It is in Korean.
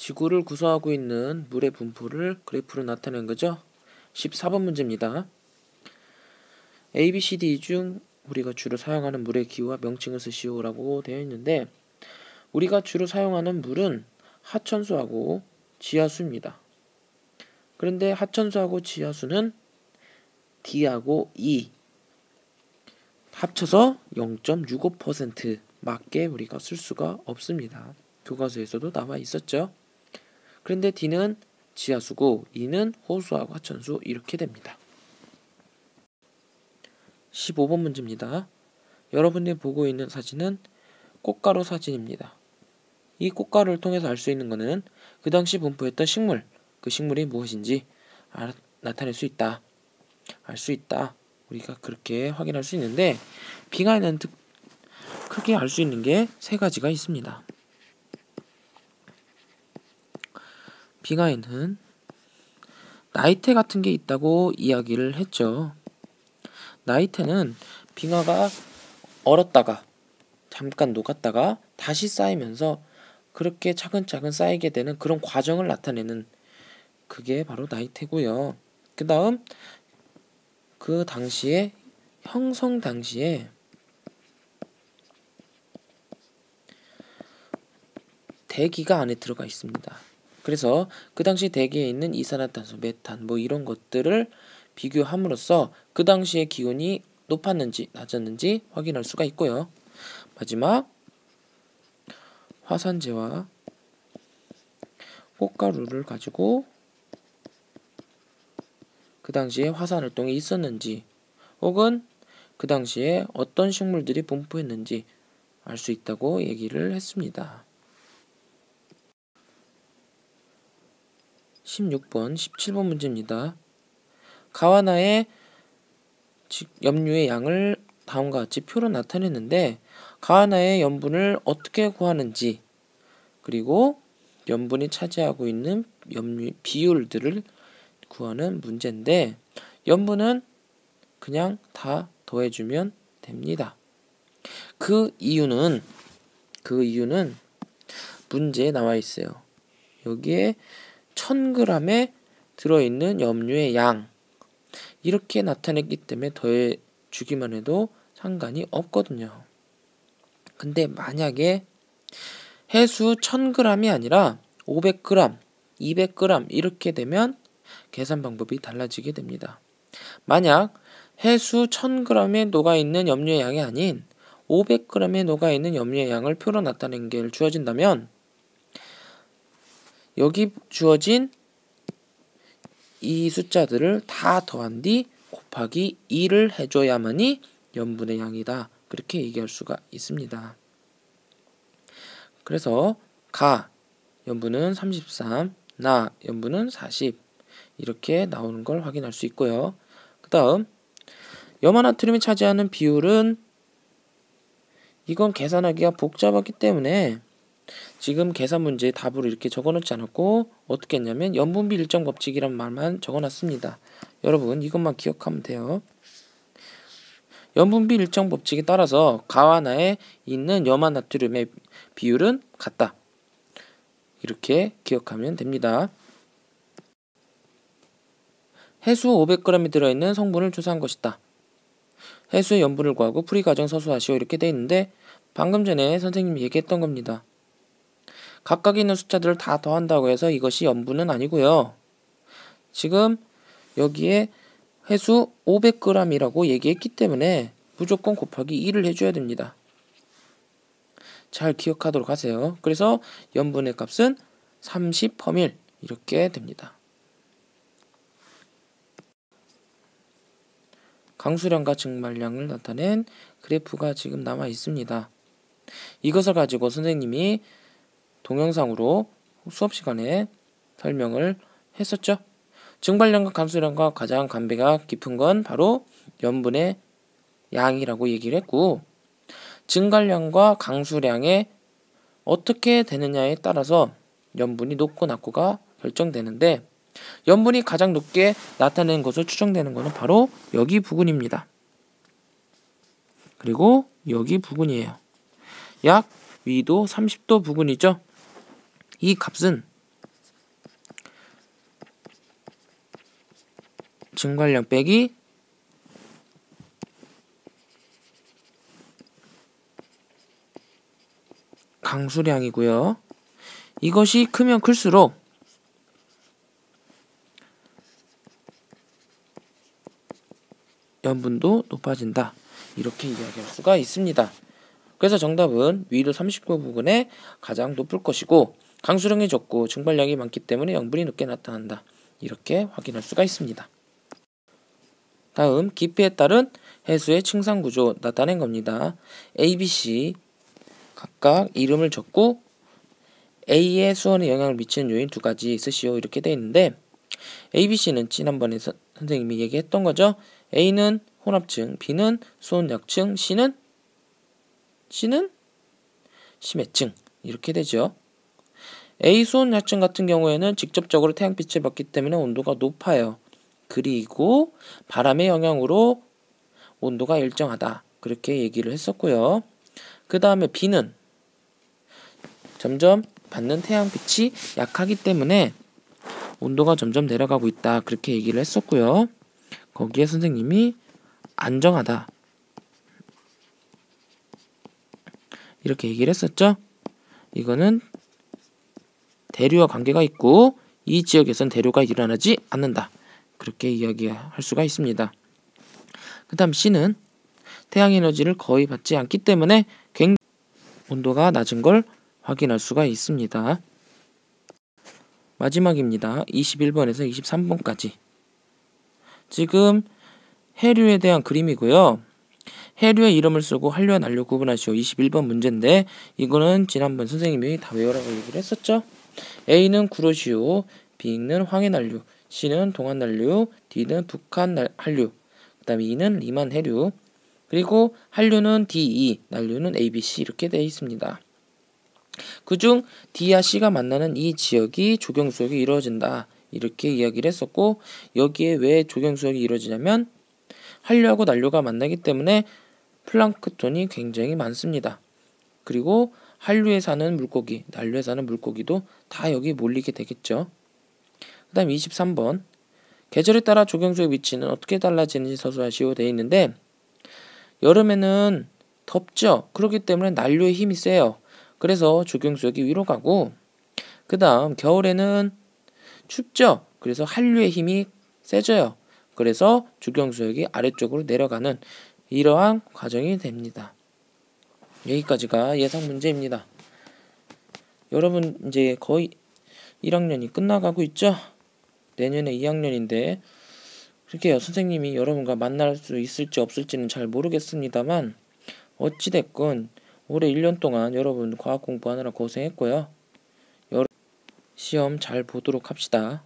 지구를 구성하고 있는 물의 분포를 그래프로 나타낸 거죠. 14번 문제입니다. A, B, C, D 중 우리가 주로 사용하는 물의 기호와 명칭을 쓰시오라고 되어 있는데 우리가 주로 사용하는 물은 하천수하고 지하수입니다. 그런데 하천수하고 지하수는 D하고 E 합쳐서 0.65% 맞게 우리가 쓸 수가 없습니다. 교과서에서도 나와 있었죠. 그런데 D는 지하수고 E는 호수하고 하천수 이렇게 됩니다. 15번 문제입니다. 여러분이 보고 있는 사진은 꽃가루 사진입니다. 이 꽃가루를 통해서 알 수 있는 것은 그 당시 분포했던 식물, 그 식물이 무엇인지 알, 나타낼 수 있다. 알 수 있다. 우리가 그렇게 확인할 수 있는데 빙하에는 특, 크게 알 수 있는 게 세 가지가 있습니다. 빙하에는 나이테 같은 게 있다고 이야기를 했죠. 나이테는 빙하가 얼었다가 잠깐 녹았다가 다시 쌓이면서 그렇게 차근차근 쌓이게 되는 그런 과정을 나타내는 그게 바로 나이테고요. 그 다음 그 당시에 형성 당시에 대기가 안에 들어가 있습니다. 그래서 그 당시 대기에 있는 이산화탄소, 메탄 뭐 이런 것들을 비교함으로써 그 당시의 기온이 높았는지 낮았는지 확인할 수가 있고요. 마지막 화산재와 꽃가루를 가지고 그 당시에 화산 활동이 있었는지 혹은 그 당시에 어떤 식물들이 분포했는지 알 수 있다고 얘기를 했습니다. 16번, 17번 문제입니다. 가와나의 염류의 양을 다음과 같이 표로 나타냈는데 가와나의 염분을 어떻게 구하는지 그리고 염분이 차지하고 있는 염류 비율들을 구하는 문제인데 염분은 그냥 다 더해주면 됩니다. 그 이유는 그 이유는 문제에 나와 있어요. 여기에 1000g에 들어있는 염류의 양 이렇게 나타냈기 때문에 더해 주기만 해도 상관이 없거든요. 근데 만약에 해수 1000g이 아니라 500g, 200g 이렇게 되면 계산 방법이 달라지게 됩니다. 만약 해수 1000g에 녹아있는 염료의 양이 아닌 500g에 녹아있는 염료의 양을 표로 나타낸 게 주어진다면 여기 주어진 이 숫자들을 다 더한 뒤 곱하기 2를 해줘야만이 염분의 양이다. 그렇게 얘기할 수가 있습니다. 그래서 가 염분은 33, 나 염분은 40 이렇게 나오는 걸 확인할 수 있고요. 그 다음 염화나트륨이 차지하는 비율은 이건 계산하기가 복잡하기 때문에 지금 계산 문제에 답으로 이렇게 적어놓지 않았고 어떻게 했냐면 염분비 일정 법칙이란 말만 적어놨습니다. 여러분 이것만 기억하면 돼요. 염분비 일정 법칙에 따라서 가와 나에 있는 염화 나트륨의 비율은 같다. 이렇게 기억하면 됩니다. 해수 500g이 들어있는 성분을 조사한 것이다. 해수의 염분을 구하고 풀이 과정 서술하시오 이렇게 돼 있는데 방금 전에 선생님이 얘기했던 겁니다. 각각 있는 숫자들을 다 더한다고 해서 이것이 염분은 아니고요. 지금 여기에 해수 500g이라고 얘기했기 때문에 무조건 곱하기 2를 해줘야 됩니다. 잘 기억하도록 하세요. 그래서 염분의 값은 30퍼밀 이렇게 됩니다. 강수량과 증말량을 나타낸 그래프가 지금 남아 있습니다. 이것을 가지고 선생님이 동영상으로 수업 시간에 설명을 했었죠. 증발량과 감수량과 가장 관계가 깊은 건 바로 염분의 양이라고 얘기를 했고 증갈량과 강수량에 어떻게 되느냐에 따라서 염분이 높고 낮고가 결정되는데 염분이 가장 높게 나타내는 것으로 추정되는 것은 바로 여기 부근입니다. 그리고 여기 부근이에요. 약 위도 30도 부근이죠. 이 값은 증가량 빼기 강수량이고요. 이것이 크면 클수록 연분도 높아진다. 이렇게 이야기할 수가 있습니다. 그래서 정답은 위로 39 부근에 가장 높을 것이고 강수량이 적고 증발량이 많기 때문에 염분이 높게 나타난다. 이렇게 확인할 수가 있습니다. 다음 깊이에 따른 해수의 층상 구조 나타낸 겁니다. A, B, C 각각 이름을 적고 A의 수온에 영향을 미치는 요인 두 가지 쓰시오 이렇게 되어 있는데 A, B, C는 지난번에 서, 선생님이 얘기했던 거죠. A는 혼합층, B는 수온 약층, C는 C는 심해층 이렇게 되죠. A 수온약층 같은 경우에는 직접적으로 태양빛을 받기 때문에 온도가 높아요. 그리고 바람의 영향으로 온도가 일정하다. 그렇게 얘기를 했었고요. 그 다음에 B는 점점 받는 태양빛이 약하기 때문에 온도가 점점 내려가고 있다. 그렇게 얘기를 했었고요. 거기에 선생님이 안정하다. 이렇게 얘기를 했었죠. 이거는 대류와 관계가 있고 이 지역에선 대류가 일어나지 않는다. 그렇게 이야기할 수가 있습니다. 그 다음 C는 태양 에너지를 거의 받지 않기 때문에 굉장히 온도가 낮은 걸 확인할 수가 있습니다. 마지막입니다. 21번에서 23번까지. 지금 해류에 대한 그림이고요. 해류의 이름을 쓰고 한류와 난류 구분하시오. 21번 문제인데 이거는 지난번 선생님이 다 외우라고 얘기를 했었죠. A는 구로시오, B는 황해난류, C는 동안난류, D는 북한 한류, 그 다음에 E는 리만 해류, 그리고 한류는 DE, 난류는 ABC 이렇게 되어 있습니다. 그중 D와 C가 만나는 이 지역이 조경수역이 이루어진다. 이렇게 이야기를 했었고 여기에 왜 조경수역이 이루어지냐면 한류하고 난류가 만나기 때문에 플랑크톤이 굉장히 많습니다. 그리고 한류에 사는 물고기, 난류에 사는 물고기도 다 여기 몰리게 되겠죠. 그 다음 23번 계절에 따라 조경수의 위치는 어떻게 달라지는지 서술하시오 되어 있는데 여름에는 덥죠. 그렇기 때문에 난류의 힘이 세요. 그래서 조경수역이 위로 가고 그 다음 겨울에는 춥죠. 그래서 한류의 힘이 세져요. 그래서 주경수역이 아래쪽으로 내려가는 이러한 과정이 됩니다. 여기까지가 예상 문제입니다. 여러분 이제 거의 1학년이 끝나가고 있죠? 내년에 2학년인데 그렇게 선생님이 여러분과 만날 수 있을지 없을지는 잘 모르겠습니다만 어찌됐건 올해 1년 동안 여러분 과학 공부하느라 고생했고요. 시험 잘 보도록 합시다.